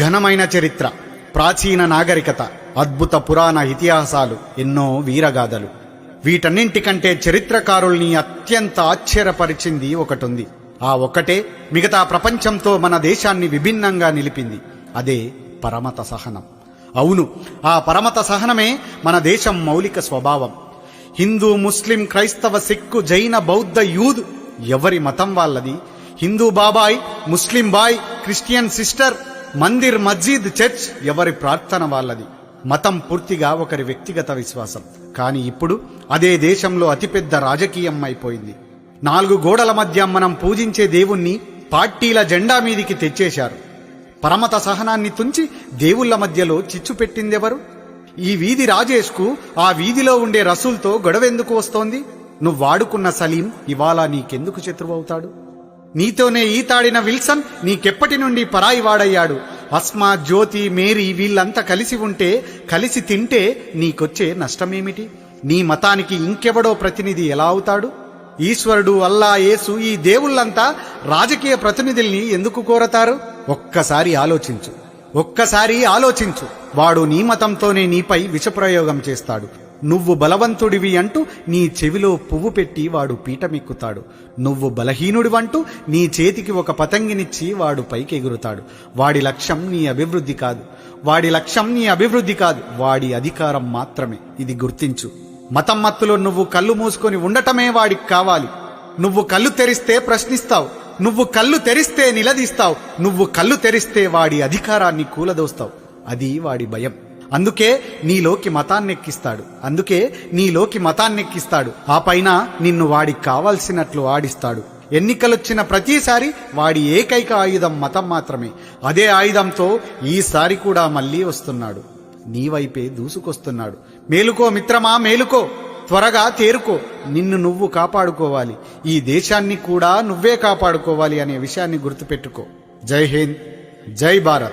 ఘనమైన చరిత్ర ప్రాచీన నాగరికత అద్భుత పురాణ ఇతిహాసాలు ఎన్నో వీరగాథలు. వీటన్నింటికంటే చరిత్రకారుల్ని అత్యంత ఆశ్చర్యపరిచింది ఒకటుంది. ఆ ఒక్కటే మిగతా ప్రపంచంతో మన దేశాన్ని విభిన్నంగా నిలిపింది. అదే పరమత సహనం. అవును ఆ పరమత సహనమే మన దేశం మౌలిక స్వభావం. హిందూ ముస్లిం క్రైస్తవ సిక్కు జైన బౌద్ధ యూద్ ఎవరి మతం వాళ్ళది? హిందూ బాబాయ్ ముస్లిం బాయ్ క్రిస్టియన్ సిస్టర్ మందిర్ మస్జిద్ చర్చ్ ఎవరి ప్రార్థన వాళ్ళది. మతం పూర్తిగా ఒకరి వ్యక్తిగత విశ్వాసం. కానీ ఇప్పుడు అదే దేశంలో అతిపెద్ద రాజకీయం అయిపోయింది. నాలుగు గోడల మధ్య మనం పూజించే దేవుణ్ణి పార్టీల జెండా మీదికి తెచ్చేశారు. పరమత సహనాన్ని తుంచి దేవుళ్ళ మధ్యలో చిచ్చు పెట్టిందెవరు? ఈ వీధి రాజేష్కు ఆ వీధిలో ఉండే రసూల్తో గొడవెందుకు వస్తోంది? నువ్వు వాడుకున్న సలీం ఇవాళ నీకెందుకు శత్రువవుతాడు నీతోనే ఈతాడిన విల్సన్ నీకెప్పటి నుండి పరాయి వాడయ్యాడు అస్మా జ్యోతి మేరీ వీళ్ళంతా కలిసి ఉంటే కలిసి తింటే నీకొచ్చే నష్టమేమిటి? నీ మతానికి ఇంకెవడో ప్రతినిధి ఎలా అవుతాడు? ఈశ్వరుడు అల్లా యేసు ఈ దేవుళ్ళంతా రాజకీయ ప్రతినిధుల్ని ఎందుకు కోరతారు? ఒక్కసారి ఆలోచించు. ఒక్కసారి ఆలోచించు. వాడు నీ మతంతోనే నీపై విషప్రయోగం చేస్తాడు. నువ్వు బలవంతుడివి అంటూ నీ చెవిలో పువ్వు పెట్టి వాడు పీటమెక్కుతాడు నువ్వు బలహీనుడివంటూ నీ చేతికి ఒక పతంగినిచ్చి వాడు పైకి ఎగురుతాడు వాడి లక్ష్యం నీ అభివృద్ధి కాదు. వాడి లక్ష్యం నీ అభివృద్ధి కాదు. వాడి అధికారం మాత్రమే. ఇది గుర్తించు. మతం మత్తులో నువ్వు కళ్ళు మూసుకొని ఉండటమే వాడికి కావాలి. నువ్వు కళ్ళు తెరిస్తే ప్రశ్నిస్తావు. నువ్వు కళ్ళు తెరిస్తే నిలదీస్తావు. నువ్వు కళ్ళు తెరిస్తే వాడి అధికారాన్ని కూలదోస్తావు. అది వాడి భయం. అందుకే నీలోకి మతాన్నెక్కిస్తాడు. అందుకే నీలోకి మతాన్నెక్కిస్తాడు. ఆ పైన నిన్ను వాడికి కావాల్సినట్లు ఆడిస్తాడు. ఎన్నికలొచ్చిన ప్రతిసారి వాడి ఏకైక ఆయుధం మతం మాత్రమే. అదే ఆయుధంతో ఈసారి కూడా మళ్ళీ వస్తున్నాడు. నీ వైపే దూసుకొస్తున్నాడు. మేలుకో మిత్రమా మేలుకో. త్వరగా తేరుకో. నిన్ను నువ్వు కాపాడుకోవాలి. ఈ దేశాన్ని కూడా నువ్వే కాపాడుకోవాలి అనే విషయాన్ని గుర్తుపెట్టుకో. జై హింద్. జై భారత్.